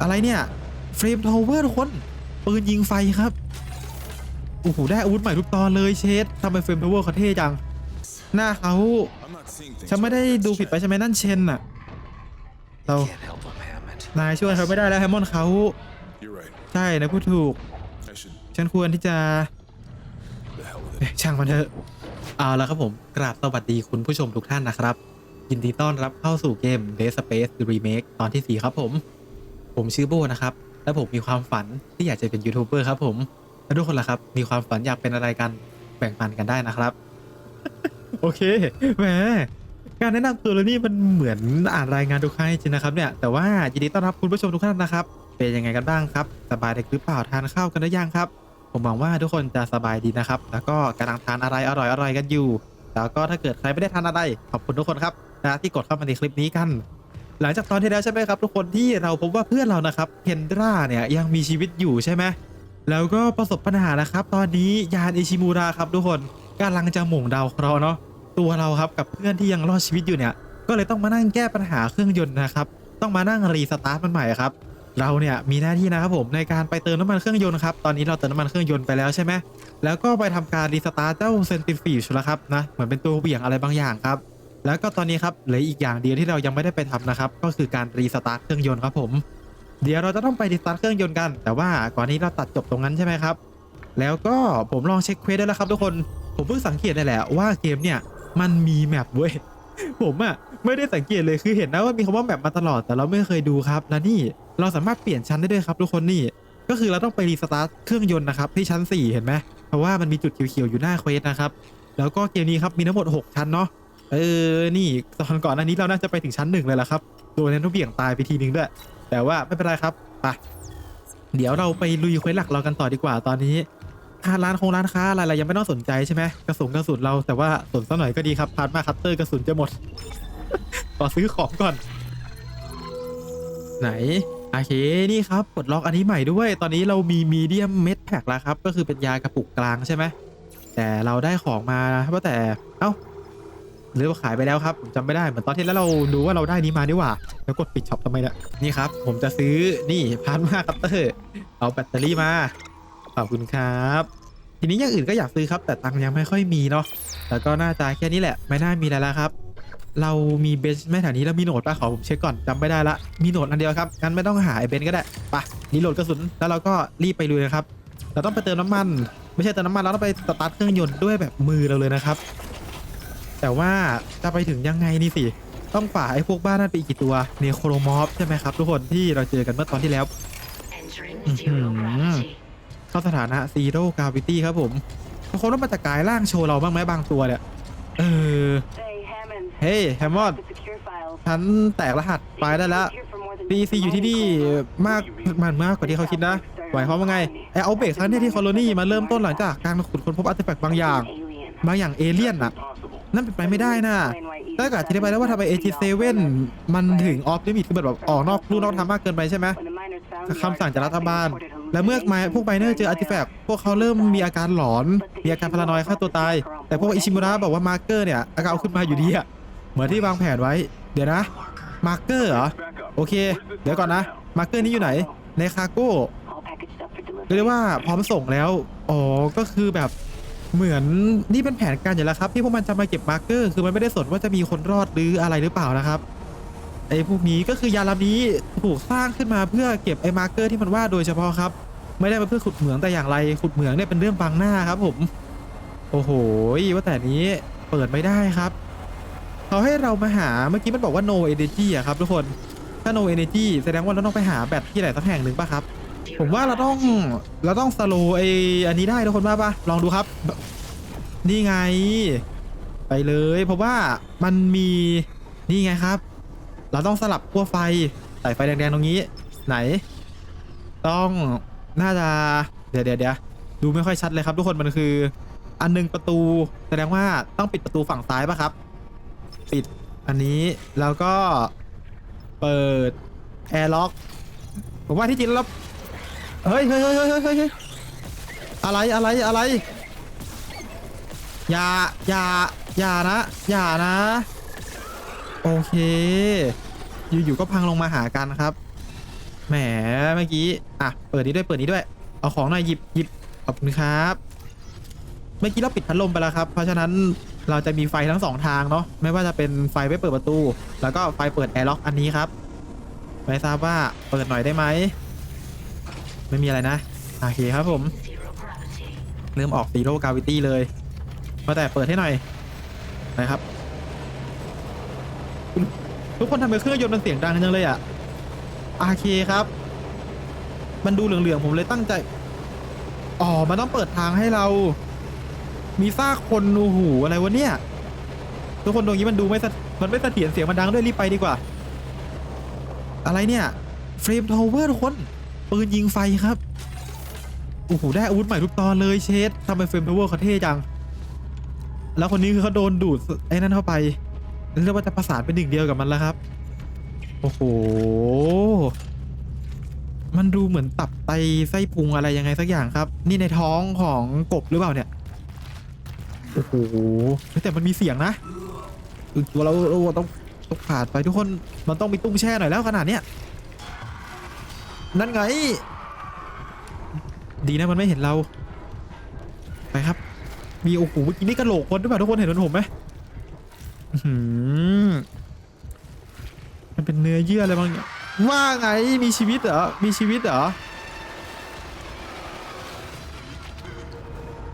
อะไรเนี่ยเฟรมทาวเวอร์ทุกคนปืนยิงไฟครับโอ้โหได้อาวุธใหม่ทุกตอนเลยเชดทำไมเฟรมทาวเวอร์เขาเท่จัง หน้าเขาฉันไม่ได้ดูผิดไปใช่ไหมนั่นเชนน่ะเรานายช่วยเขาไม่ได้แล้วแฮมมอนด์เขาใช่นะพูดถูก ฉันควรที่จะ the hell with it. เอ๊ะช่างมันเถอะเอาละครับผมกราบสวัสดีคุณผู้ชมทุกท่านนะครับ ยินดีต้อนรับเข้าสู่เกม Dead Space Remake ตอนที่ 4 ครับผม ผมชื่อโบนะครับ และผมมีความฝันที่อยากจะเป็นยูทูบเบอร์ครับผมแล้วทุกคนล่ะครับ มีความฝันอยากเป็นอะไรกันแบ่งปันกันได้นะครับ โอเคแหมการแนะนำตัวแล้วนี่มันเหมือนอ่านรายงานทุกครั้งจริงนะครับเนี่ยแต่ว่ายินดีต้อนรับคุณผู้ชมทุกท่านนะครับ เป็นยังไงกันบ้างครับ สบายดีหรือเปล่าทานข้าวกันหรือยังครับ ผมหวังว่าทุกคนจะสบายดีนะครับ แล้วก็กำลังทานอะไรอร่อยๆกันอยู่ แล้วก็ถ้าเกิดใครไม่ได้ทานอะไรขอบคุณทุกคนครับนะที่กดเข้ามาในคลิปนี้กัน หลังจากตอนที่แล้วใช่ไหมครับทุกคนที่เราพบว่าเพื่อนเรานะครับเคนดราเนี่ยยังมีชีวิตอยู่ใช่ไหมแล้วก็ประสบปัญหานะครับ ตอนนี้ยานอิชิมูระครับทุกคนกำลังจะหม่งดาวเคราะห์เนาะตัวเราครับกับเพื่อนที่ยังรอดชีวิตอยู่เนี่ย ก็เลยต้องมานั่งแก้ปัญหาเครื่องยนต์นะครับ ต้องมานั่งรีสตาร์ทมันใหม่ครับ เราเนี่ยมีหน้าที่นะครับผมในการไปเติมน้ำมันเครื่องยนต์ครับตอนนี้เราเติมน้ำมันเครื่องยนต์ไปแล้วใช่ไหมแล้วก็ไปทำการรีสตาร์ทเจ้าเซนติฟีชแล้วครับนะเหมือนเป็นตัวเหวี่ยงอะไรบางอย่างครับ แล้วก็ตอนนี้ครับเหลืออีกอย่างเดียวที่เรายังไม่ได้ไปทำนะครับ ก็คือการรีสตาร์ทเครื่องยนต์ครับผม เดี๋ยวเราจะต้องไปรีสตาร์ทเครื่องยนต์กัน แต่ว่าก่อนนี้เราตัดจบตรงนั้นใช่ไหมครับ แล้วก็ผมลองเช็คเควสได้แล้วครับทุกคน ผมเพิ่งสังเกตได้แหละว่าเกมเนี่ยมันมีแมปเว้ย ผมอะไม่ได้สังเกตเลยคือเห็นนะว่ามีคำว่าแมปมาตลอดแต่เราไม่เคยดูครับและนี่เราสามารถเปลี่ยนชั้นได้ด้วยครับทุกคนนี่ ก็คือเราต้องไปรีสตาร์ทเครื่องยนต์นะครับที่ชั้น 4 เห็นไหมเพราะว่ามันมีจุดเขียวๆอยู่หน้าเควสนะครับแล้วก็เกมนี้ครับมีทั้งหมด 6 ชั้นเนาะ เออ นี่ตอนก่อนอันนี้เราน่าจะไปถึงชั้นหนึ่งเลยละครับ ตัวนั้นต้องเบี่ยงตายไปทีนึงด้วย แต่ว่าไม่เป็นไรครับไปเดี๋ยวเราไปลุยเควสหลักเรากันต่อดีกว่าตอนนี้ค่าร้านคงร้านค้าอะไรเรยังไม่ต้องสนใจใช่ไหมกระสุนกระสุนเราแต่ว่าสนสักหน่อยก็ดีครับพาร์ทมาคัตเตอร์กระสุนจะหมดขอซื้อของก่อน ไหนโอเคนี่ครับปลดล็อกอันนี้ใหม่ด้วย ตอนนี้เรามีมีเดียมเม็ดแพ็กแล้วครับ ก็คือเป็นยากระปุกกลางใช่ไหมแต่เราได้ของมาว่าแต่เอ้า หรือว่าขายไปแล้วครับผมจำไม่ได้เหมือนตอนที่แล้วเราดูว่าเราได้นี้มาดีกว่า แล้วกดปิดช็อปทำไมเนี่ยนี่ครับ ผมจะซื้อนี่พาร์ทมาคัตเตอร์เอาแบตเตอรี่มาขอบคุณครับ ทีนี้อย่างอื่นก็อยากซื้อครับ แต่ตังค์ยังไม่ค่อยมีเนาะแล้วก็น่าจะแค่นี้แหละ ไม่น่ามีอะไรแล้วครับ เรามีเบนช์แม่แถวนี้แล้วมีโหนดป่ะขอผมเช็คก่อนจำไม่ได้ละมีโหนดอันเดียวครับงั้นไม่ต้องหาไอเบนช์ก็ได้ปะนี่โหลดกระสุนแล้วเราก็รีบไปเลยนะครับเราต้องไปเติมน้ำมัน ไม่ใช่เติมน้ำมันเราต้องไปสตาร์ทเครื่องยนต์ด้วยแบบมือเราเลยนะครับ แต่ว่าจะไปถึงยังไงนี่สิ ต้องฝ่าไอ้พวกบ้านนั่นไปอีกกี่ตัวเนโครมอฟใช่ไหมครับ ทุกคนที่เราเจอกันเมื่อตอนที่แล้ว Entering Mhm. zero gravity. เข้าสถานะ Zero Gravity ครับผมบางคนต้องมาจากกายร่างโชว์เราบ้างไหมบางตัวเนี่ยเออ Say, Hammond. เฮ้ยแฮมมอน The secure files. ฉันแตกรหัสไปได้แล้ว Here for more than ปี just ซี a อยู่ที่นี่ moment. มากมันมากกว่าที่เขาคิดนะหมายความว่าไงไอเอาเบรกครั้งเนี้ยที่คอลนี่มาเริ่มต้นหลังจากการขุดค้นพบอาร์ติแฟกต์บางอย่าง Alien. บางอย่างเอเลี่ยนน่ะ นั่นเป็นไปไม่ได้นะถ้าเกิดอธิบายแล้วว่าทำไม AG7 มันถึงออฟลิมิตคือแบบออกนอกลู่นอกทางมากเกินไปใช่ไหม When the miners found the คำสั่งจากรัฐบาล artifact, they reported และเมื่อไมพวกไบเนอร์เจออาร์ติแฟกต์พวกเขาเริ่มมีอาการหลอน มีอาการพารานอยฆ่าตัวตาย แต่พวกอิชิมุระบอกว่ามาร์เกอร์เนี่ยอาการเอาขึ้นมาอยู่ดีอะเหมือนที่วางแผนไว้ เดี๋ยวนะมาร์เกอร์เหรอโอเค เดี๋ยวก่อนนะมาร์เกอร์นี้อยู่ไหนในคาโก้ All packaged up for เรียกได้ delivery. ว่าพร้อมส่งแล้ว อ๋อ ก็คือแบบ เหมือนนี่เป็นแผนการอยู่แล้วครับ ที่พวกมันจะมาเก็บมาร์เกอร์คือมันไม่ได้สนว่าจะมีคนรอดหรืออะไรหรือเปล่านะครับไอ้พวกนี้ก็คือยานลำนี้ถูกสร้างขึ้นมาเพื่อเก็บไอ้มาร์เกอร์ที่มันว่าโดยเฉพาะครับ ไม่ได้มาเพื่อขุดเหมืองแต่อย่างไรขุดเหมืองเนี่ยเป็นเรื่องบังหน้าครับ ผม โอ้โหว่าแต่นี้เปิดไม่ได้ครับเขาให้เรามาหาเมื่อกี้มันบอกว่า no energy อะครับทุกคนถ้า no energy แสดงว่าเราต้องไปหาแบตที่ไหนสักแห่งหนึ่งป่ะครับ ผมว่าเราต้องเราต้องสโลไออันนี้ได้ทุกคนว่าปะลองดูครับ นี่ไง ไปเลยเพราะว่ามันมีนี่ไงครับ เราต้องสลับขั้วไฟใส่ไฟแดงๆตรงนี้ ไหน ต้องน่าจะเดี๋ยวเดี๋ยวเดี๋ยวดูไม่ค่อยชัดเลยครับ ทุกคนมันคือ อันหนึงประตูแสดงว่าต้องปิดประตูฝั่งซ้ายปะครับ ปิดอันนี้แล้วก็เปิดแอร์ล็อกผมว่าที่จริงแล้ว เฮ้ยเฮ้ยเฮ้ยเฮ้ยเฮ้ยอะไรอะไรอะไรอย่าอย่าอย่านะอย่านะ โอเค อยู่ๆก็พังลงมาหากันครับแหมเมื่อกี้อะเปิดนี้ด้วยเปิดนี้ด้วย เอาของหน่อยหยิบหยิบขอบคุณครับเมื่อกี้เราปิดพัดลมไปแล้วครับ เพราะฉะนั้นเราจะมีไฟทั้งสองทางเนาะไม่ว่าจะเป็นไฟไว้เปิดประตู แล้วก็ไฟเปิดแอร์ล็อกอันนี้ครับไม่ทราบว่าเปิดหน่อยได้ไหม ไม่มีอะไรนะ โอเคครับผม เริ่มออกซีโร่กาวิตี้เลยมาแต่เปิดให้หน่อยนะครับ ทุกคนทำไมเครื่องยนต์มันเสียงดังจังเลยอะอเคครับ มันดูเหลืองๆผมเลยตั้งใจ อ๋อ มันต้องเปิดทางให้เรา มีซากคนโอ้โหอะไรวะเนี่ย ทุกคนตรงนี้มันดูไม่สมันไม่เสถียรเสียงมันดังด้วยรีบไปดีกว่า อะไรเนี่ยเฟรมโทเวอร์ทุกคน ปืนยิงไฟครับ โอ้โห ได้อาวุธใหม่ทุกตอนเลยเชดทำไมเฟรมทาวเวอร์เขาเท่จัง แล้วคนนี้คือเขาโดนดูดไอ้นั่นเข้าไปเรียกว่าจะประสานเป็นหนึ่งเดียวกับมันแล้วครับ โอ้โห มันดูเหมือนตับไตไส้พุงอะไรยังไงสักอย่างครับ นี่ในท้องของกบหรือเปล่าเนี่ย โอ้โห แต่มันมีเสียงนะตัวเราเราต้องต้องผ่านไปทุกคน มันต้องมีตุ้งแช่หน่อยแล้วขนาดเนี้ย นั่นไง ดีนะมันไม่เห็นเรา ไปครับ มีโอ้โหเมื่อกี้นี่กระโหลกคนหรือเปล่าทุกคนเห็นหมือนผมไหมอื้อหือมันเป็นเนื้อเยื่ออะไรบางอย่างว่าไงมีชีวิตเหรอ มีชีวิตเหรอ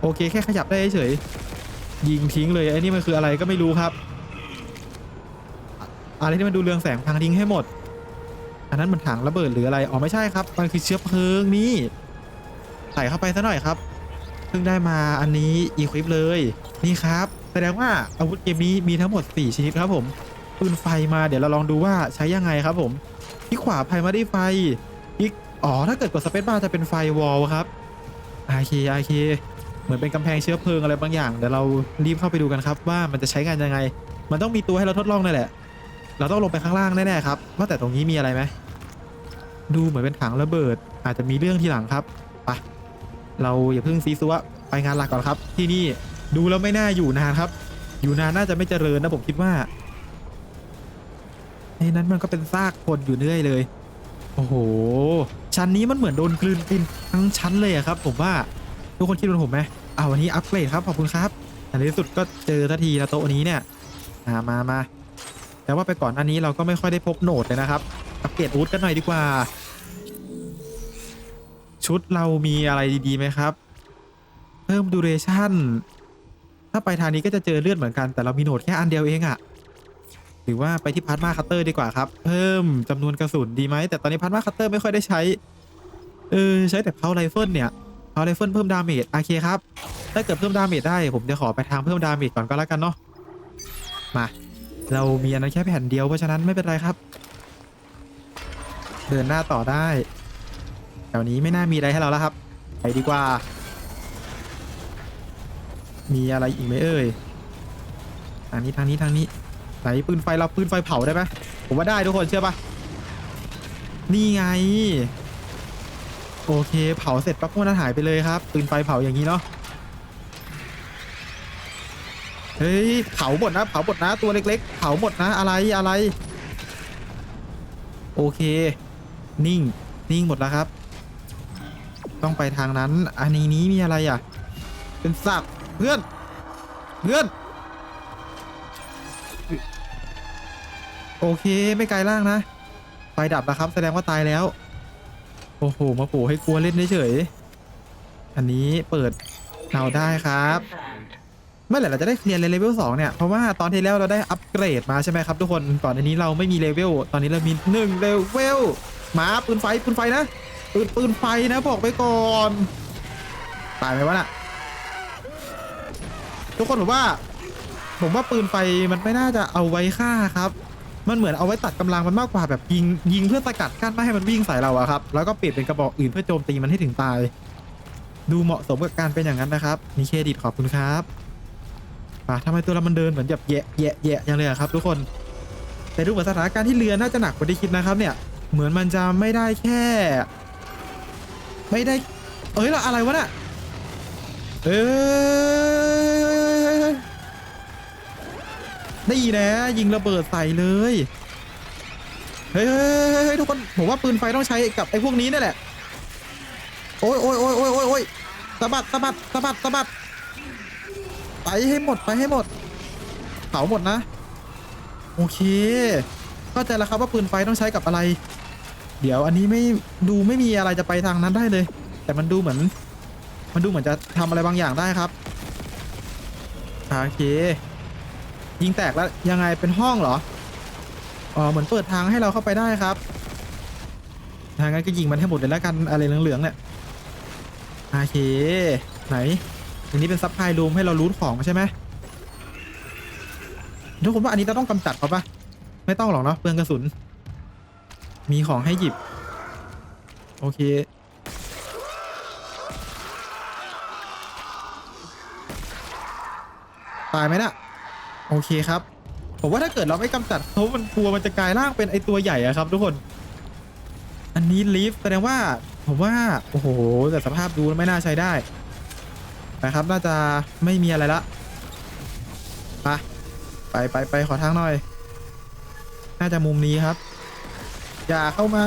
โอเคแค่ขยับได้เฉย ยิงทิ้งเลยไอ้นี่มันคืออะไรก็ไม่รู้ครับ อะไรที่มันดูเรืองแสงพังทิ้งให้หมด นนั้นมันถังระเบิดหรืออะไร อ๋อไม่ใช่ครับ มันคือเชื้อเพลิงนี่ ใส่เข้าไปซะหน่อยครับ เพิ่งได้มาอันนี้อีควิปเลย นี่ครับ แสดงว่าอาวุธเกมนี้มีทั้งหมด 4 ชนิดครับผม ปืนไฟมาเดี๋ยวเราลองดูว่าใช้ยังไงครับผมที่ขวาไพมาได้ไฟอีกอ๋อ ถ้าเกิดกดสเปซบาร์จะเป็นไฟวอลครับโอเคโอเคเหมือนเป็นกำแพงเชื้อเพลิงอะไรบางอย่าง เดี๋ยวเรารีบเข้าไปดูกันครับว่ามันจะใช้งานยังไง มันต้องมีตัวให้เราทดลองนั่นแหละ เราต้องลงไปข้างล่างแน่ๆครับว่าแต่ตรงนี้มีอะไรไหม ดูเหมือนเป็นถังระเบิด อาจจะมีเรื่องทีหลังครับไปเราอย่าเพิ่งซีซัวไปงานหลักก่อนครับ ที่นี่ดูแล้วไม่น่าอยู่นานครับ อยู่นานน่าจะไม่เจริญนะผมคิดว่าในนั้นมันก็เป็นซากคนอยู่เรื่อยเลย โอ้โห ชั้นนี้มันเหมือนโดนกลืนกินทั้งชั้นเลยอะครับ ผมว่าทุกคนคิดเหมือนผมไหมอ่าวันนี้อัปเกรดครับขอบคุณครับอันที่สุดก็เจอทันทีนะโต๊ะนี้เนี่ยมามามาแต่ว่าไปก่อนอันนี้เราก็ไม่ค่อยได้พกโหนดเลยนะครับ อัปเกรดอูดกันหน่อยดีกว่า ชุดเรามีอะไรดีๆไหมครับ เพิ่มดูเรชั่น ถ้าไปทางนี้ก็จะเจอเลือดเหมือนกันแต่เรามีโหนดแค่อันเดียวเองอะหรือว่าไปที่พาร์ทมาคัตเตอร์ดีกว่าครับ เพิ่มจำนวนกระสุนดีไหมแต่ตอนนี้พาร์ทมาคัตเตอร์ไม่ค่อยได้ใช้ เออใช้แต่เพาไรเฟิลเนี่ยเพาไรเฟิลเพิ่มดาเมจโอเคครับถ้าเกิดเพิ่มดาเมจได้ ผมจะขอไปทางเพิ่มดาเมจก่อนก็แล้วกันเนาะมา เรามีอันนั้นแค่แผ่นเดียวเพราะฉะนั้นไม่เป็นไรครับ เดินหน้าต่อได้แถวนี้ไม่น่ามีอะไรให้เราแล้วครับ ไปดีกว่า มีอะไรอีกไหมเอ่ยทางนี้ทางนี้ทางนี้ไหนปืนไฟเราปืนไฟเผาได้ไหมผมว่าได้ทุกคนเชื่อปะนี่ไง โอเคเผาเสร็จปั๊บพวกนั้นหายไปเลยครับ ปืนไฟเผาอย่างนี้เนาะเฮ้ยเผาหมดนะเผาหมดนะตัวเล็กๆเผาหมดนะอะไรอะไร โอเค นิ่ง นิ่งหมดแล้วครับ ต้องไปทางนั้น อันนี้นี้มีอะไรอะ เป็นสักเพื่อน เพื่อน โอเคไม่ไกลล่างนะไฟดับนะครับ แสดงว่าตายแล้ว โอ้โห มาโผล่ให้กลัวเล่นเฉยอันนี้เปิดเอาได้ครับ เมื่อไหร่เราจะได้เคลียร์เลเวลสองเนี่ย เพราะว่าตอนที่แล้วเราได้อัปเกรดมาใช่ไหมครับทุกคนก่อนอันนี้เราไม่มีเลเวลตอนนี้เรามีหนึ่งเลเวล มาปืนไฟปืนไฟนะปืนปืนไฟนะบอกไปก่อนตายไหมวะน่ะทุกคนผมว่า ผมว่าปืนไฟมันไม่น่าจะเอาไว้ฆ่าครับ มันเหมือนเอาไว้ตัดกำลังมันมากกว่าแบบยิงยิงเพื่อสกัดกั้นไม่ให้มันวิ่งใส่เราอะครับแล้วก็เปลี่ยนเป็นกระบอกอื่นเพื่อโจมตีมันให้ถึงตาย ดูเหมาะสมกับการเป็นอย่างนั้นนะครับมีเครดิตขอบคุณครับป่ะทำไมตัวเรามันเดินเหมือนแบบแยะแยะแยะอย่างเลยอะครับ ทุกคนแต่ดูเหมือนสถานการณ์ที่เรือน่าจะหนักกว่าที่คิดนะครับเนี่ย เหมือนมันจะไม่ได้แค่ ไม่ได้ เอ้ยแล้วอะไรวะน่ะเอ้ยได้นะยิงระเบิดใส่เลยเฮ้ยเฮ้ยเฮ้ยเฮ้ยทุกคนผมว่าปืนไฟต้องใช้กับไอ้พวกนี้นี่แหละโอ้ยโอ้ยโอ้ยโอ้ยโอ้ยโอ้ยสะบัดสะบัดสะบัดสะบัดไปให้หมดไปให้หมดเผาหมดนะ โอเค เข้าใจแล้วครับว่าปืนไฟต้องใช้กับอะไร เดี๋ยวอันนี้ไม่ดูไม่มีอะไรจะไปทางนั้นได้เลย แต่มันดูเหมือน มันดูเหมือนจะทำอะไรบางอย่างได้ครับโอเค ยิงแตกแล้วยังไงเป็นห้องเหรออ๋อเหมือนเปิดทางให้เราเข้าไปได้ครับทางนั้นก็ยิงมันให้หมดเลยแล้วกันอะไรเหลืองๆเนี่ยโอเคไหนอันนี้เป็นซับไพลูมให้เรารูทของใช่ไหมทุกคนว่าอันนี้เราต้องกำจัดเขาปะ ไม่ต้องหรอกเนาะเปลืองกระสุน มีของให้หยิบ โอเค ตายไหมนะ่ะ โอเคครับ ผมว่าถ้าเกิดเราไม่กำจัดเขามันกลัวมันจะกลายร่างเป็นไอตัวใหญ่อะครับ ทุกคน อันนี้ลีฟแสดงว่า ผมว่า โอ้โห แต่สภาพดูไม่น่าใช้ได้ นะครับ น่าจะไม่มีอะไรละ ไป ไปไปไปขอทางหน่อย น่าจะมุมนี้ครับ อย่าเข้ามา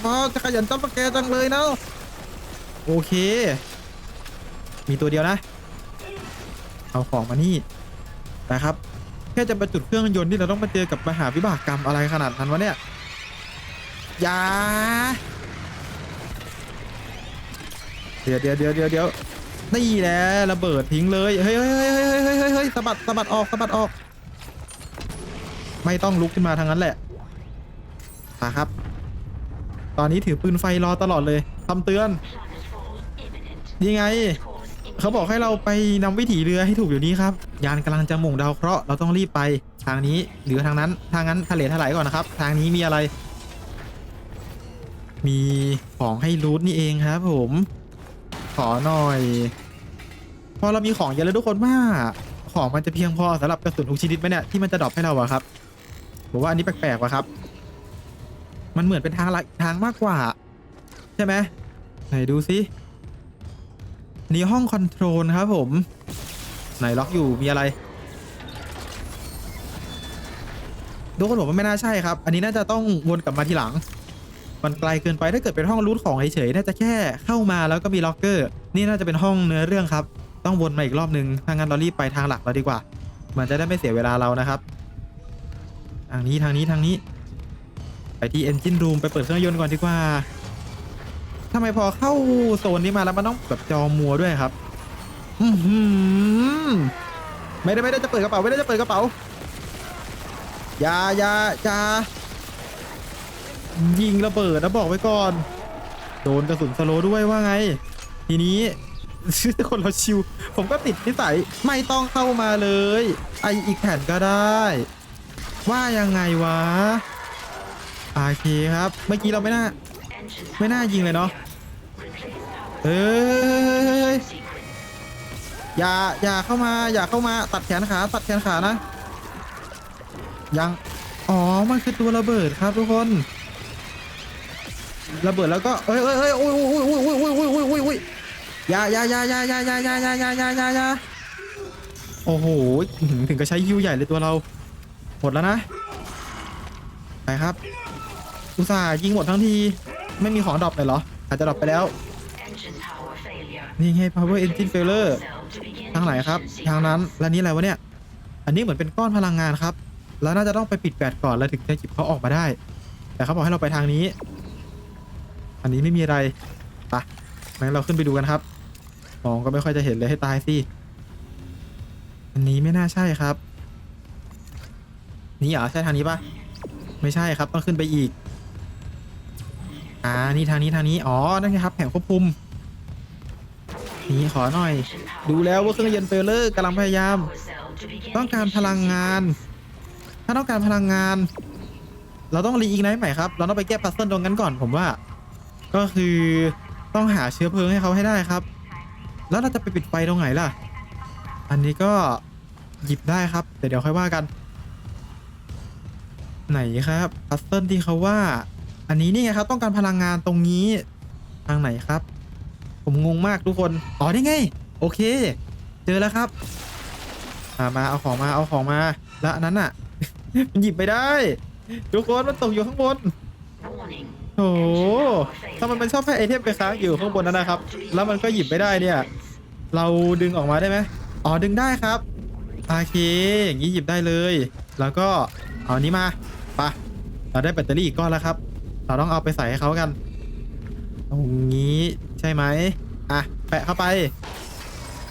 เพราะจะขยันจับแกจังเลยเนาะโอเค มีตัวเดียวนะ เอาของมานี่นะครับ แค่จะมาจุดเครื่องยนต์ที่เราต้องมาเจอกับมหาวิบากกรรมอะไรขนาดนั้นวะเนี่ย อย่า เดี๋ยวเดี๋ยวเดี๋ยวเดี๋ยวเดี๋ยวนี่แหละระเบิดทิ้งเลย เฮ้ยเฮ้ยเฮ้ยเฮ้ยเฮ้ยเฮ้ยเฮ้ยสะบัดสะบัดออกสะบัดออก ไม่ต้องลุกขึ้นมาทางนั้นแหละมาครับ ตอนนี้ถือปืนไฟรอตลอดเลยคำเตือน นี่ไง เขาบอกให้เราไปนำวิถีเรือให้ถูกอยู่นี้ครับ ยานกำลังจะหมุ่งดาวเคราะห์เราต้องรีบไปทางนี้หรือทางนั้น ทางนั้นทะเลถลายก่อนนะครับ ทางนี้มีอะไร มีของให้รูทนี่เองครับ ผม ขอหน่อย พอเรามีของเยอะแล้วทุกคนว่าของมันจะเพียงพอสำหรับกระสุนทุกชนิดไหมเนี่ยที่มันจะดรอปให้เราอะครับ ผมว่าอันนี้แปลกๆว่ะครับ มันเหมือนเป็นทางลัดทางมากกว่า ใช่ไหมไหนดูซินี่ห้องคอนโทรลครับผม ไหนล็อกอยู่มีอะไรดูคนบอกว่าไม่น่าใช่ครับ อันนี้น่าจะต้องวนกลับมาทีหลัง มันไกลเกินไปถ้าเกิดเป็นห้องรูทของเฉยๆน่าจะแค่เข้ามาแล้วก็มีล็อกเกอร์ นี่น่าจะเป็นห้องเนื้อเรื่องครับ ต้องวนมาอีกรอบนึงถ้างั้นเรารีบไปทางหลักเราดีกว่า มันจะได้ไม่เสียเวลาเรานะครับ ทางนี้ทางนี้ทางนี้ ไปที่ Engine Room ไปเปิดเครื่องยนต์ก่อนดีกว่าทำไมพอเข้าโซนนี้มาแล้วมันต้องแบบจอมัวด้วยครับไม่ได้ไม่ได้จะเปิดกระเป๋าไม่ได้จะเปิดกระเป๋าอย่าอย่าอย่ายิงระเบิดนะบอกไว้ก่อน โดนกระสุนสโลด้วยว่าไง ทีนี้คนเราชิว ผมก็ติดนิสัยไม่ต้องเข้ามาเลย ไออีกแผ่นก็ได้ ว่ายังไงวะโอเคครับ เมื่อกี้เราไม่น่า ไม่น่ายิงเลยเนาะเออเอ้ยอย่าอย่าเข้ามาอย่าเข้ามาตัดแขนขาตัดแขนขานะยังอ๋อมันคือตัวระเบิดครับทุกคน ระเบิดแล้วก็เอ้ยเอ้ยเอ้ยโอ้ยโอ้ยโอ้ยโอ้ยโอ้ยโอ้ยโอ้ยโอ้ยโอ้ยอย่าอย่าอย่าอย่าอย่าอย่าอย่าอย่าอย่าอย่าอย่าโอ้โหถึงกับใช้ฮิวใหญ่เลยตัวเรา หมดแล้วนะไปครับอุตส่าห์ยิงหมดทั้งที ไม่มีของดรอปเลยเหรอ อาจจะดรอปไปแล้ว นี่ไง power engine failure ทางไหนครับ ทางนั้น และนี่อะไรวะเนี่ย อันนี้เหมือนเป็นก้อนพลังงานครับ แล้วน่าจะต้องไปปิดแบตก่อนแล้วถึงจะหยิบเขาออกมาได้ แต่เขาบอกให้เราไปทางนี้ อันนี้ไม่มีอะไรไปะงั้นเราขึ้นไปดูกันครับมองก็ไม่ค่อยจะเห็นเลยให้ตายสิ อันนี้ไม่น่าใช่ครับ นี่เหรอใช่ทางนี้ปะไม่ใช่ครับต้องขึ้นไปอีก อ่านี่ทางนี้ทางนี้อ๋อนั่นไงครับแผงควบคุมนี่ขอหน่อย ดูแล้วว่าเครื่องยนต์เฟลเลอร์กำลังพยายาม ต้องการพลังงาน ถ้าต้องการพลังงาน เราต้องรีอีกไนท์ใหม่ครับ เราต้องไปแก้พัซเซิลตรงนั้นก่อนผมว่า ก็คือต้องหาเชื้อเพลิงให้เขาให้ได้ครับ แล้วเราจะไปปิดไฟตรงไหนล่ะ อันนี้ก็หยิบได้ครับ แต่เดี๋ยวค่อยว่ากัน ไหนครับพัซเซิลที่เขาว่า อันนี้นี่ไงครับ ต้องการพลังงานตรงนี้ทางไหนครับ ผมงงมากทุกคนอ๋อนี่ไง โอเค เจอแล้วครับมามาเอาของมาเอาของมา แล้วอันนั้นอะ มันหยิบไม่ได้ ทุกคนมันตกอยู่ข้างบนโอ้ถ้ามันเป็นชอบให้ไอเทมไปค้างอยู่ข้างบนนั้นนะครับ แล้วมันก็หยิบไม่ได้เนี่ย เราดึงออกมาได้ไหมอ๋อดึงได้ครับโอเคอย่างนี้หยิบได้เลย แล้วก็เอาอันนี้มา ไปะเราได้แบตเตอรี่อีกก้อนแล้วครับ เราต้องเอาไปใส่ให้เขากันตรงนี้ใช่ไหมอะ แปะเข้าไป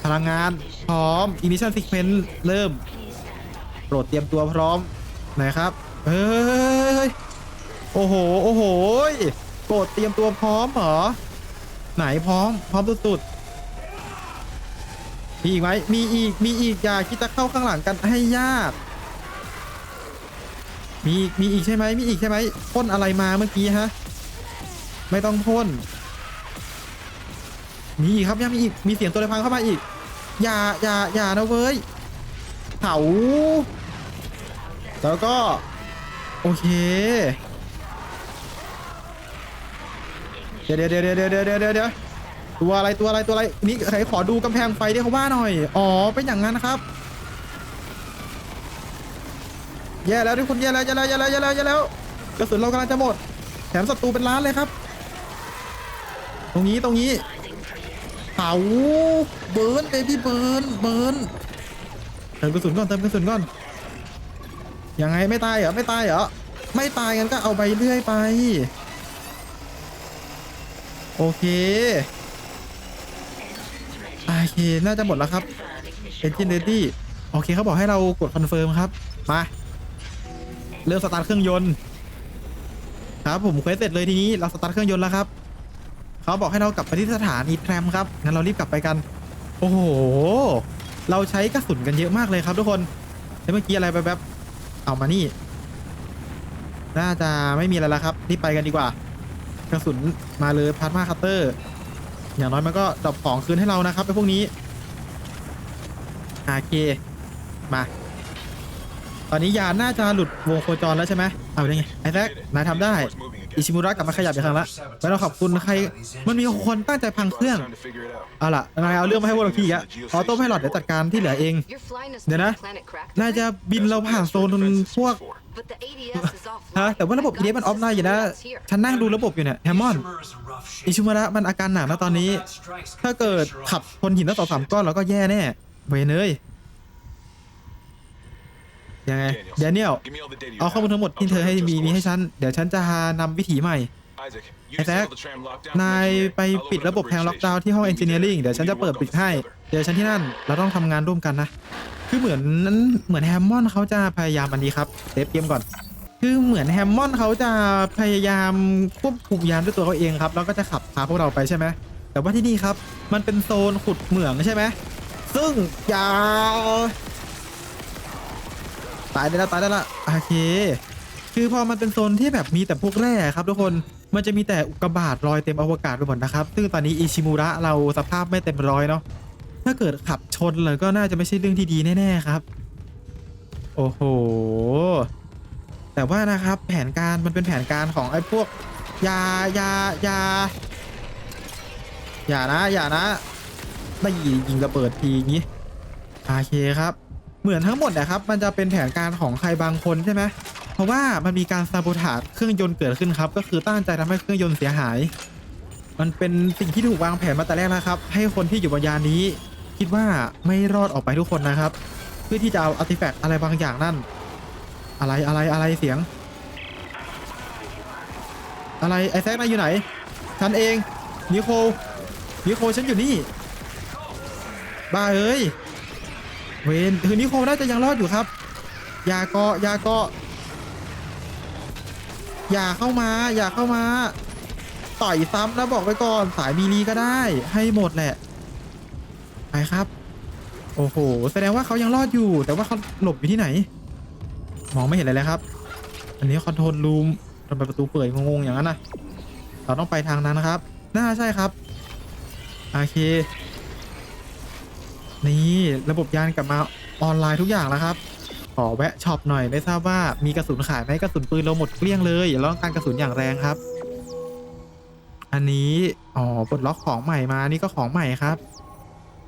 พลังงานพร้อม ignition sequence เริ่ม โปรดเตรียมตัวพร้อมไหนครับเฮ้ยโอ้โห โอ้โหโปรดเตรียมตัวพร้อมเหรอ ไหนพร้อม พร้อมสุดๆมีอีกไหมมีอีก มีอีก อย่าคิดจะเข้าข้างหลังกันให้ยาก มีมีอีกใช่ไหมมีอีกใช่ไหมพ่นอะไรมาเมื่อกี้ฮะ ไม่ต้องพ่น มีอีกครับยังมีอีก มีเสียงตัวอะไรพังเข้ามาอีก อย่าอย่าอย่านะเว้ยเผาแล้วก็ โอเค เดี๋ยวเดี๋ยวเดี๋ยวเดี๋ยวเดี๋ยวเดี๋ยวเดี๋ยวตัวอะไรตัวอะไรตัวอะไรนี่ใครขอดูกำแพงไฟได้เขาว่าหน่อย อ๋อเป็นอย่างนั้นนะครับ แย่แล้วทุกคนแย่แล้วแย่แล้วแย่แล้วแย่แล้วแย่แล้วกระสุนเรากำลังจะหมด แถมศัตรูเป็นล้านเลยครับ ตรงนี้ตรงนี้เผาเบิร์นเบบี้เบิร์นเบิร์นเติมกระสุนก่อนเติมกระสุนก่อนยังไงไม่ตายเหรอไม่ตายเหรอไม่ตายงั้นก็เอาไปเรื่อยไป โอเคโอเคน่าจะหมดแล้วครับ Engine ready โอเคเขาบอกให้เรากดคอนเฟิร์มครับ มา เริ่มสตาร์ทเครื่องยนต์ครับผมเควสเสร็จเลยทีนี้เราสตาร์ทเครื่องยนต์แล้วครับเขาบอกให้เรากลับไปที่สถานีแทรมครับงั้นเรารีบกลับไปกัน โอ้โห เราใช้กระสุนกันเยอะมากเลยครับทุกคนแล้วเมื่อกี้อะไรไปแบบเอามานี่ น่าจะไม่มีอะไรแล้วครับรีบไปกันดีกว่า กระสุนมาเลยพาร์มาคัตเตอร์ อย่างน้อยมันก็ดรอปของคืนให้เรานะครับไอ้พวกนี้โอเคมา ตอนนี้ยานน่าจะหลุดวงโคจรแล้วใช่ไหมเอาได้ไงไอ้แซกนายทำได้ อิชิมุระกลับมาขยับอีกครั้งละแล้วเราขอบคุณใคร มันมีคนตั้งใจพังเครื่อง เอาล่ะนายเอาเรื่องมาให้พวกเราพี่อะออโต้ไพลอตเดี๋ยวจัดการที่เหลือเอง เดี๋ยวนะน่าจะบินเราผ่านโซนพวกฮะแต่ว่าระบบ EDF มันออฟไลน์อยู่นะ ฉันนั่งดูระบบอยู่เนี่ยแฮมมอนอิชิมุระมันอาการหนักนะตอนนี้ ถ้าเกิดขับชนหินตั้งสองสามก้อนเราก็แย่แน่เวเนย ยังไงเดนิเอลเอาข้อมูลทั้งหมดที่เธอให้มีมีให้ฉัน เดี๋ยวฉันจะนำวิถีใหม่ไอ้แซคนายไปปิดระบบแทงล็อกดาวน์ที่ห้องเอนจิเนียริงเดี๋ยวฉันจะเปิดปิดให้ เดี๋ยวฉันที่นั่น เราต้องทำงานร่วมกันนะ คือเหมือนเหมือนแฮมมอนเขาจะพยายามอันนี้ครับเซฟเกมก่อน คือเหมือนแฮมมอนเขาจะพยายามควบคุมยานด้วยตัวเขาเองครับ แล้วก็จะขับพาพวกเราไปใช่ไหม แต่ว่าที่นี่ครับ มันเป็นโซนขุดเหมืองใช่ไหม ซึ่งอยา ตายได้แล้วตายได้ละโอเค คือพอมันเป็นโซนที่แบบมีแต่พวกแร่ครับทุกคนมันจะมีแต่อุกกาบาตลอยเต็มอวกาศไปหมดนะครับ ซึ่งตอนนี้อิชิมุระเราสภาพไม่เต็มร้อยเนาะถ้าเกิดขับชนเลยก็น่าจะไม่ใช่เรื่องที่ดีแน่ๆครับ โอ้โห แต่ว่านะครับแผนการมันเป็นแผนการของไอ้พวกยายายาอย่านะ อย่านะไม่ยิงระเบิดทีอย่างนี้โอเคครับ เหมือนทั้งหมดนะครับ มันจะเป็นแผนการของใครบางคนใช่ไหมเพราะว่ามันมีการซาโบถาเครื่องยนต์เกิดขึ้นครับ ก็คือตั้งใจทำให้เครื่องยนต์เสียหาย มันเป็นสิ่งที่ถูกวางแผนมาแต่แรกนะครับ ให้คนที่อยู่บนยานนี้ คิดว่าไม่รอดออกไปทุกคนนะครับ เพื่อที่จะเอาอาร์ติแฟกต์อะไรบางอย่างนั่น อะไรอะไรอะไรเสียง อะไรไอแซกนายอยู่ไหนฉันเองนิโคลนิโคลฉันอยู่นี่บ้าเอ้ย เวนคือนิโคลน่าจะยังรอดอยู่ครับ อย่าเกาะอย่าเกาะอย่าเข้ามา อย่าเข้ามา ต่อยซ้ำแล้วบอกไว้ก่อนสายมีลีก็ได้ ให้หมดแหละ ไปครับ โอ้โห แสดงว่าเขายังรอดอยู่ แต่ว่าเขาหลบอยู่ที่ไหน มองไม่เห็นอะไรเลยครับ อันนี้คอนโทรลรูมทำไมประตูเปิดงงๆอย่างนั้นนะเราต้องไปทางนั้นนะครับ น่าใช่ครับ โอเค นี่ระบบยานกลับมาออนไลน์ทุกอย่างแล้วครับ ขอแวะช็อปหน่อยไม่ทราบว่ามีกระสุนขายไหมกระสุนปืนเราหมดเกลี้ยงเลยเราต้องการกระสุนอย่างแรงครับ อันนี้อ๋อปลดล็อกของใหม่มานี่ก็ของใหม่ครับ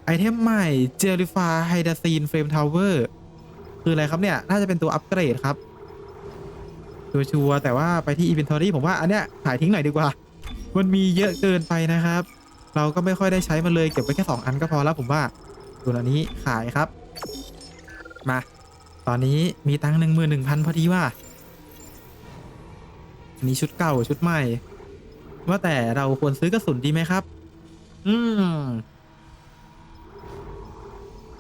ไอเทมใหม่เจลิฟาไฮดาซีนเฟรมทาวเวอร์คืออะไรครับเนี่ยน่าจะเป็นตัวอัปเกรดครับชัวร์ๆแต่ว่าไปที่ inventory ผมว่าอันเนี้ยขายทิ้งหน่อยดีกว่า มันมีเยอะเกินไปนะครับ เราก็ไม่ค่อยได้ใช้มันเลยเก็บไว้แค่ 2 อันก็พอแล้วผมว่า ส่วนอันนี้ขายครับ มา ตอนนี้มีตังค์หนึ่งหมื่นหนึ่งพันพอดีว่า อันนี้ชุดเก่าชุดใหม่ ว่าแต่เราควรซื้อกระสุนดีไหมครับ อืม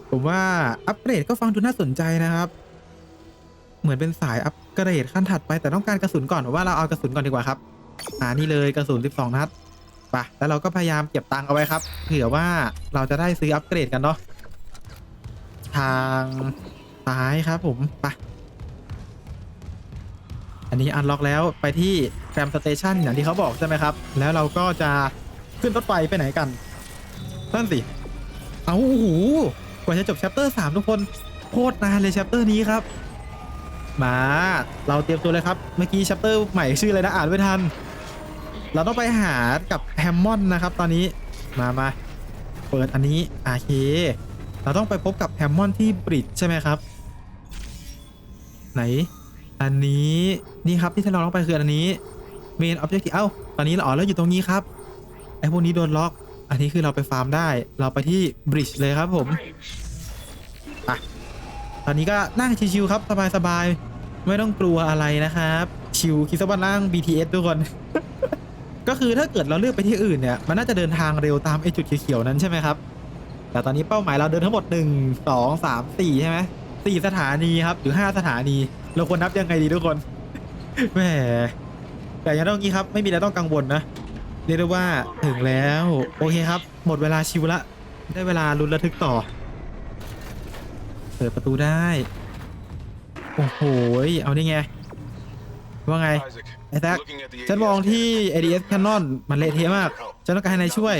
ผมว่าอัปเกรดก็ฟังดูน่าสนใจนะครับ เหมือนเป็นสายอัปเกรดขั้นถัดไปแต่ต้องการกระสุนก่อนผมว่าเราเอากระสุนก่อนดีกว่าครับอ่านี่เลยกระสุน12 นัดไปะแล้วเราก็พยายามเก็บตังค์เอาไว้ครับ เผื่อว่าเราจะได้ซื้ออัปเกรดกันเนาะ ทางซ้ายครับผมไปะอันนี้อันล็อกแล้วไปที่แกรมสเตชันอย่างที่เขาบอกใช่ไหมครับ แล้วเราก็จะขึ้นรถไฟไปไหนกันนั่นสิ เอาโอ้โหกว่าจะจบแชปเตอร์สามทุกคนโคตรนานเลยแชปเตอร์นี้ครับ มา เราเตรียมตัวเลยครับ เมื่อกี้แชปเตอร์ใหม่ชื่ออะไรนะอ่านไม่ทัน เราต้องไปหากับแฮมมอนนะครับ ตอนนี้มามาเปิดอันนี้โอเค เราต้องไปพบกับแฮมมอนที่บริดจ์ใช่ไหมครับ ไหน อันนี้นี่ครับที่เราต้องไปคืออันนี้เมนออบเจกตีเอ้าตอนนี้เราอ๋อแล้วอยู่ตรงนี้ครับไอพวกนี้โดนล็อก อันนี้คือเราไปฟาร์มได้ เราไปที่บริดจ์เลยครับผม Bridge. ตอนนี้ก็นั่งชิวๆครับสบายๆไม่ต้องกลัวอะไรนะครับชิวคิดซะว่านั่ง BTS ทุกคนก็คือถ้าเกิดเราเลือกไปที่อื่นเนี่ย มันน่าจะเดินทางเร็วตามไอ้จุดเขียวๆนั้นใช่ไหมครับ แต่ตอนนี้เป้าหมายเราเดินทั้งหมด 1 2 3 4 ใช่ไหมสี่สถานีครับหรือ5สถานี เราควรนับยังไงดีทุกคนแหมแต่อยังต้องกี้ครับ ไม่มีอะไรต้องกังวลนะ เรียกได้ว่าถึงแล้ว โอเคครับ หมดเวลาชิวละ ได้เวลาลุ้นระทึกต่อ เปิดประตูได้ โอ้โห เอานี่ไง ว่าไง Isaac, ไอ้แท็ก looking at the ฉันมอง ADS ที่ ADS Canon มันเละเทะมากฉันต้องการให้นายช่วย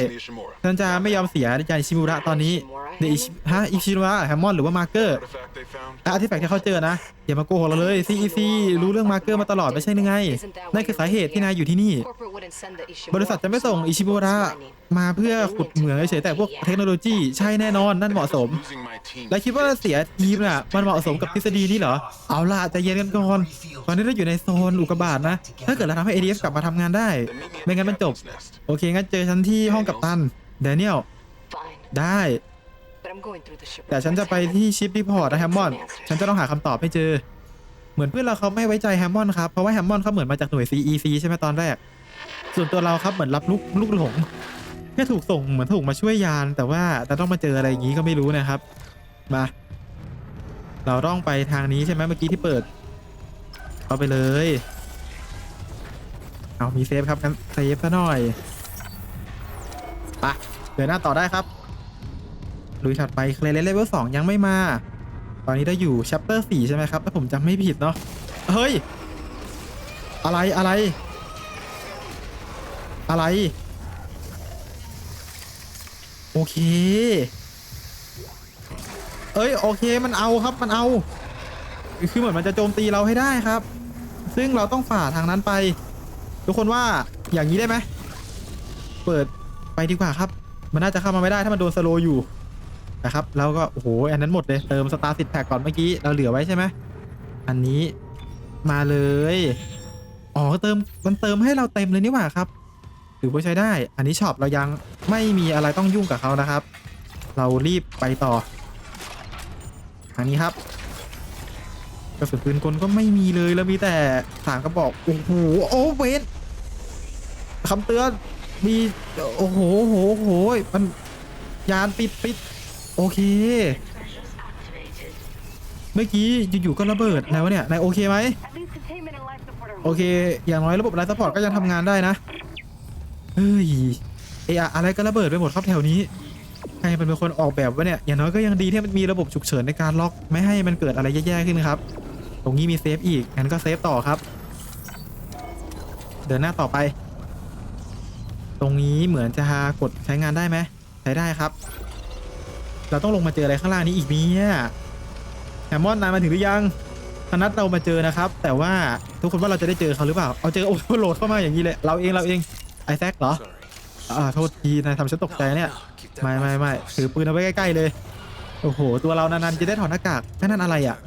ฉันจะไม่ยอมเสียในใจชิมูระตอนนี้เดยวอิชิฮะอิชิระแฮมมอนหรือว่ามาร์เกอร์และอาร์ติแฟกต์ที่เขาเจอนะอย่ามาโกหกเราเลย CEC รู้เรื่องมาร์เกอร์มาตลอดไม่ใช่หรือไงนั่นคือสาเหตุที่นายอยู่ที่นี่ บริษัทจะไม่ส่งอิชิชิบุบุระมาเพื่อขุดเหมืองเฉยแต่พวกเทคโนโลยีใช่แน่นอนนั่นเหมาะสม และคิดว่าเสียทีมน่ะมันเหมาะสมกับทฤษฎีนี้เหรอเอาล่ะใจะเย็นกันก่อนตอนนี้เราอยู่ในโซนอุกกาบาตนะ ถ้าเกิดเราทำให้ ADS กลับมาทำงานได้ ไม่งั้นมันจบ โอเคงั้นเจอฉันที่ห้องกัปตันแดเนียลได้ แต่ฉันจะไปที่ชิปรีพอร์ตนะแฮมมอนฉันจะต้องหาคำตอบให้เจอ เหมือนเพื่อนเราเขาไม่ไว้ใจแฮมมอนครับ เพราะว่าแฮมมอนเขาเหมือนมาจากหน่วย CEC ใช่ไหมตอนแรก ส่วนตัวเราครับเหมือนรับลูกลูกหลงแค่ถูกส่งเหมือนถูกมาช่วยยาน แต่ว่าจะต้องมาเจออะไรอย่างนี้ก็ไม่รู้นะครับ มา เราต้องไปทางนี้ใช่ไหมเมื่อกี้ที่เปิดเข้าไปเลย เอามีเซฟครับงั้นเซฟซะหน่อย ไปเดินหน้าต่อได้ครับลุยถัดไปเคลเลนเลเวลสองยังไม่มา ตอนนี้เราอยู่ชัปเตอร์สี่ใช่ไหมครับถ้าผมจำไม่ผิดเนาะเฮ้ย อะไรอะไร อะไร โอเค เอ้ยโอเคมันเอาครับมันเอาคือเหมือนมันจะโจมตีเราให้ได้ครับ ซึ่งเราต้องฝ่าทางนั้นไป ทุกคนว่าอย่างนี้ได้ไหม เปิด ไปดีกว่าครับ มันน่าจะเข้ามาไม่ได้ถ้ามันโดนสโลอยู่นะครับแล้วก็โอ้โหอันนั้นหมดเลยเติมสตาร์สิทแพ็กก่อนเมื่อกี้เราเหลือไว้ใช่ไหมอันนี้มาเลยอ๋อเติมมันเติมให้เราเต็มเลยนี่หว่าครับถือว่าใช้ได้ อันนี้ช็อปเรายังไม่มีอะไรต้องยุ่งกับเขานะครับ เรารีบไปต่ออันนี้ครับกระสุนปืนกลก็ไม่มีเลยแล้วมีแต่สามกระบอกโอ้โหโอเวนคำเตือน มีโอ้โหโอ้โหโอ้โหมันยานปิดปิดโอเค เมื่อกี้อยู่ๆก็ระเบิดแล้วะเนี่ยนายโอเคไหมโอเค อย่างน้อยระบบไลฟ์สปอร์ตก็ยังทำงานได้นะ เฮ้ยเอะอะอะไรก็ระเบิดไปหมดครับแถวนี้ ใครเป็นคนออกแบบวะเนี่ย อย่างน้อยก็ยังดีที่มันมีระบบฉุกเฉินในการล็อก ไม่ให้มันเกิดอะไรแย่ๆขึ้นครับ ตรงนี้มีเซฟอีก งั้นก็เซฟต่อครับ เดินหน้าต่อไป ตรงนี้เหมือนจะกดใช้งานได้ไหมใช้ได้ครับ เราต้องลงมาเจออะไรข้างล่างนี้อีกเนี่ยแฮมมอนนายมาถึงหรือยังธนัดเรามาเจอนะครับ แต่ว่าทุกคนว่าเราจะได้เจอเขาหรือเปล่า เอาเจอโอ้โหโหลดเข้ามาอย่างนี้เลยเราเองเราเองไอแซคเหรออ่าโทษทีนายทำฉันตกใจเนี่ยไม่ไม่ไม่ถือปืนเอาไว้ใกล้ๆเลยโอ้โห ตัวเรานานๆจะได้ถอดหน้ากากนั่นนั่นอะไรอะ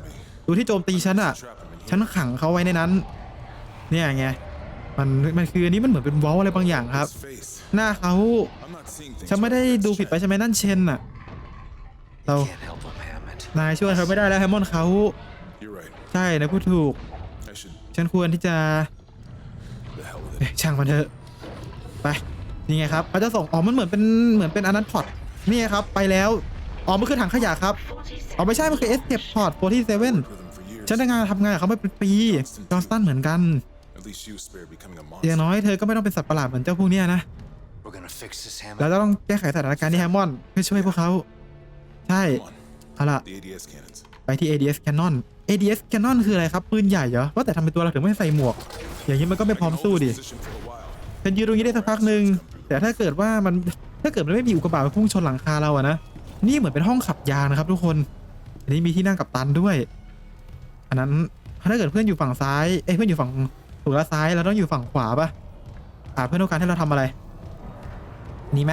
ดูที่โจมตีฉันอะ ฉันขังเขาไว้ในนั้น เนี่ยไง มันมันคืออันนี้มันเหมือนเป็นวอลอะไรบางอย่างครับ หน้าเขาฉันไม่ได้ดูผิดไปใช่ไหมนั่นเชนน่ะเรานายช่วยเขาไม่ได้แล้วแฮมมอนด์เขาใช่นะพูดถูก ฉันควรที่จะช่างมันเถอะไปนี่ไงครับเขาจะส่งอ๋อมันเหมือนเป็นเหมือนเป็นอันนั้นพอร์ตนี่ครับไปแล้วอ๋อมันคือถังขยะครับอ๋อไม่ใช่มันคือเอสเ p พอร์ต47 With him for years. ฉันได้งานทำงานกับเขามาเป็นปีจอห์สตันเหมือนกัน At least you spared becoming a อย่าง monster. น้อยเธอก็ไม่ต้องเป็นสัตว์ประหลาดเหมือนเจ้าพวกเนี้ยนะ We're gonna fix this, เรา Hammond. จะต้องแก้ไขสถานการณ์ที่แฮมมอนด์เพื่อช่วยพวกเขา ใช่ Come on. เอาล่ะ The ADS cannons. ไปที่ ADS Cannon ADS Cannon คืออะไรครับ ปืนใหญ่เหรอว่าแต่ทำไมตัวเราถึงไม่ใส่หมวก อย่างนี้มันก็ไม่พร้อม I can สู้ hold ดิ this position for a while. ฉันยืนตรงนี้ได้สักพักหนึ่งแต่ถ้าเกิดว่ามันถ้าเกิดมันไม่มีอุกกาบาตมาพุ่งชนหลังคาเราอะนะนี่เหมือนเป็นห้องขับยางนะครับทุกคน อันนี้มีที่นั่งกับตันด้วย อันนั้นถ้าเกิดเพื่อนอยู่ฝั่งซ้ายเอ้ยเพื่อนอยู่ฝั่ง ถูกแล้วซ้ายเราต้องอยู่ฝั่งขวาปะอ่าเพื่อนต้องการให้เราทำอะไรนี่ไหม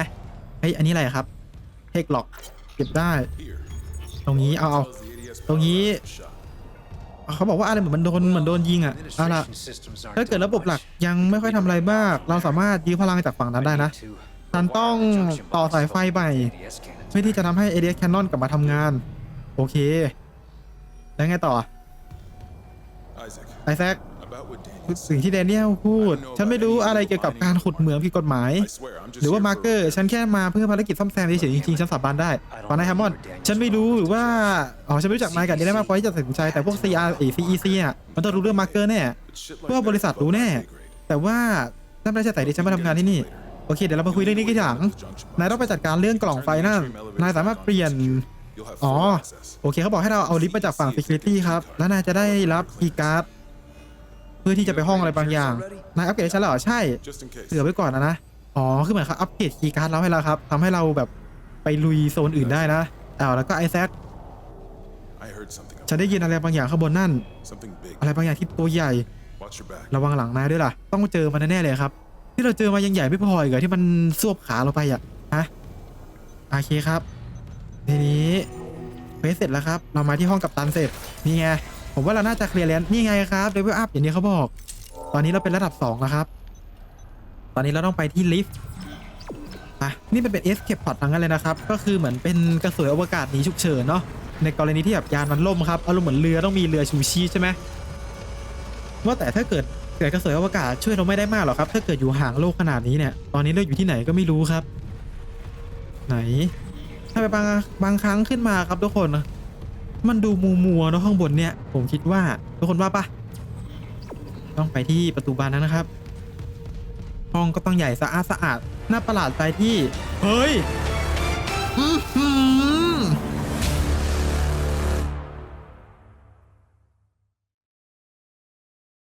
เฮ้ยอันนี้อะไรครับเทคล็อกเก็บได้ Here. ตรงนี้เอาเอา Tells the ADS ตรงนี้ power shot. เขาบอกว่าอะไรเหมือนมันโดนเหมือนโดนยิงอะเอาล่ะ Administration systems aren't ถ้าเกิด doing ระบบหลัก much. ยังไม่ค่อยทำอะไรมาก เราสามารถยื้อพลังจากฝั่งนั้นได้นะ I need to ฉันต้อง rewire the junction ต่อ box สายไฟ hooked ใหม่ up to the ADS cannons. เพื่อที่จะทำให้ ADS Cannon กลับมาทำงาน โอเค แล้วไงต่อ Isaac. ไอแซค About what Daniel สิ่งที่แดเนียลพูด ฉันไม่รู้อะไรเกี่ยวกับการขุดเหมืองผิดกฎหมาย I swear, I'm just หรือว่า here มา for ร์เกอร์ ฉันแค่มาเพื่อภารกิจซ่อมแซมเฉยๆจริงๆ ฉันสาบานได้ตอนนายแฮมมอนด์ฉันไม่รู้หรือว่า อ๋อ ฉันไม่รู้จักนายกับนี้ได้มากพอที่จะตัดสินใจ แต่พวก CR เอ CEC อะมันต้องรู้เรื่องมาร์เกอร์แน่ But shit like เพื่อบริษัท that's รู้ above แน่ my pay grade. แต่ว่านั่นไม่ใช่สายที่ฉันมาทำงานที่นี่ โอเค เดี๋ยวเรามาคุยเรื่องนี้กันทีหลัง นายต้องไปจัดการเรื่องกล่องไฟนั่น นายสามารถเปลี่ยน You'll have อ๋อ full access. โอเคเขาบอกให้เราเอาลิฟต์มาจากฝั่ง security ครับ แล้วนายจะได้รับคีย์การ์ด เพื่อที่จะไปห้องอะไรบางอย่างนายอัปเกรดให้ฉันเหรอใช่ Just in case. เผื่อไว้ก่อนนะนะอ๋อคือเหมือนเขาอัปเกรดคีย์การ์ดเราให้เราครับทำให้เราแบบไปลุยโซนอื่นได้นะอ้าวแล้วก็ไอแซค I heard something. up ฉันได้ยินอะไรบางอย่างข้างบนนั่น Something big. อะไรบางอย่างที่ตัวใหญ่ Watch your back. ระวังหลังนายด้วยล่ะ ต้องเจอมันแน่ๆเลยครับ ที่เราเจอมายังใหญ่ไม่พออีกเหรอที่มันซวบขาเราไปอะฮะโอเคครับทีนี้เฟสเสร็จแล้วครับ เรามาที่ห้องกับตันเสร็จนี่ไง ผมว่าเราน่าจะเคลียร์แล้วนี่ไงครับเลเวลอัพอย่างนี้เขาบอก ตอนนี้เราเป็นระดับ2แล้วครับ ตอนนี้เราต้องไปที่ลิฟต์อะนี่มันเป็นเอสเคปพอร์ตทั้งนั้นเลยนะครับ ก็คือเหมือนเป็นกระสวยอวกาศหนีฉุกเฉินเนาะในกรณีที่แบบยานมันล่มครับอารมณ์เหมือนเรือต้องมีเรือชูชีพใช่ไหมว่าแต่ถ้าเกิดเกิดกระสวยอวกาศช่วยเราไม่ได้มากหรอกครับ ถ้าเกิดอยู่ห่างโลกขนาดนี้เนี่ย ตอนนี้เราอยู่ที่ไหนก็ไม่รู้ครับ ไหน ถ้าไปบางบางครั้งขึ้นมาครับทุกคน มันดูมัวมัวๆเนาะข้างบนเนี่ย ผมคิดว่าทุกคนว่าปะต้องไปที่ประตูบานนั้นนะครับ ห้องก็ต้องใหญ่สะอาดสะอาดน่าประหลาดใจที่ เฮ้ย